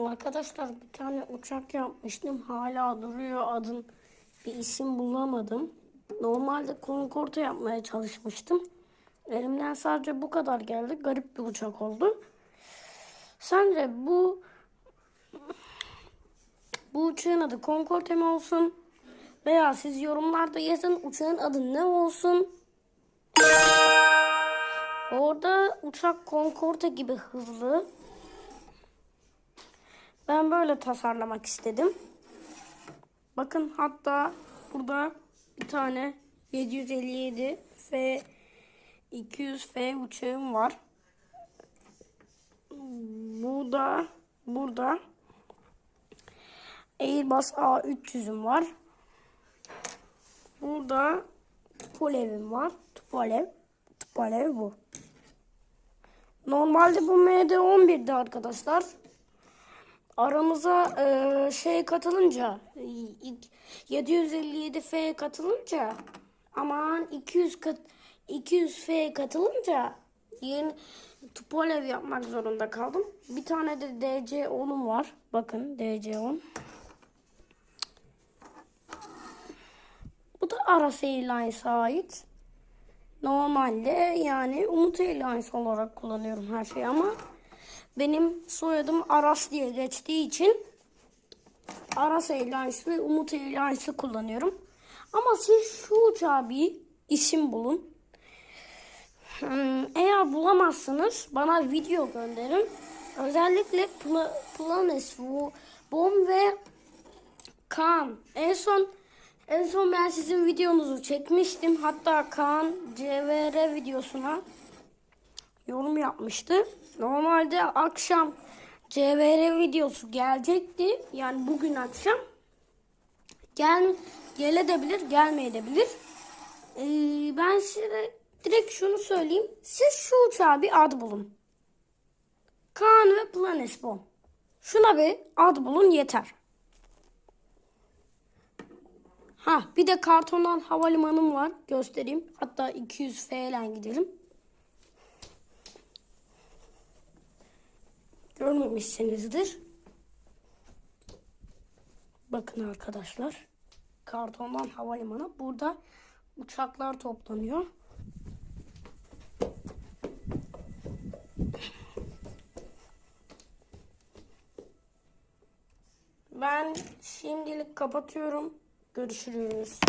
Arkadaşlar bir tane uçak yapmıştım. Hala duruyor adın. Bir isim bulamadım. Normalde Concorde yapmaya çalışmıştım. Elimden sadece bu kadar geldi. Garip bir uçak oldu. Sence bu bu uçağın adı Concorde mi olsun? Veya siz yorumlarda yazın uçağın adı ne olsun? Orada uçak Concorde gibi hızlı. Ben böyle tasarlamak istedim. Bakın hatta burada bir tane 757 F 200 F uçağım var. Burada burada Airbus A300'üm var. Burada Tupolev'im var. Tupolev. Tupolev bu. Normalde bu MD-11'di arkadaşlar. Aramıza e, şey katılınca 757 F katılınca aman 200 kat 200 F katılınca yeni Tupolev yapmak zorunda kaldım. Bir tane de DC10'um var. Bakın DC10. Bu da Aras Airlines'a ait. Normalde yani Umut Airlines olarak kullanıyorum her şeyi ama benim soyadım Aras diye geçtiği için Aras Airlines ve Umut Airlines'ı kullanıyorum. Ama siz şu uçağa bir isim bulun. Hmm, Eğer bulamazsınız bana video gönderin. Özellikle Pla Planes, Bom ve Kaan. En son en son ben sizin videonuzu çekmiştim. Hatta Kaan CVR videosuna yorum yapmıştı. Normalde akşam CVR videosu gelecekti. Yani bugün akşam. Gel gelebilir, gelmeyebilir. Ee, ben size direkt şunu söyleyeyim. Siz şu uçağa bir ad bulun. Kaan ve Planesbom. Şuna bir ad bulun yeter. Ha bir de kartondan havalimanım var. Göstereyim. Hatta 200 F ile gidelim. Görmemişsinizdir. Bakın arkadaşlar. Kartondan havalimanı. Burada uçaklar toplanıyor. Ben şimdilik kapatıyorum. Görüşürüz.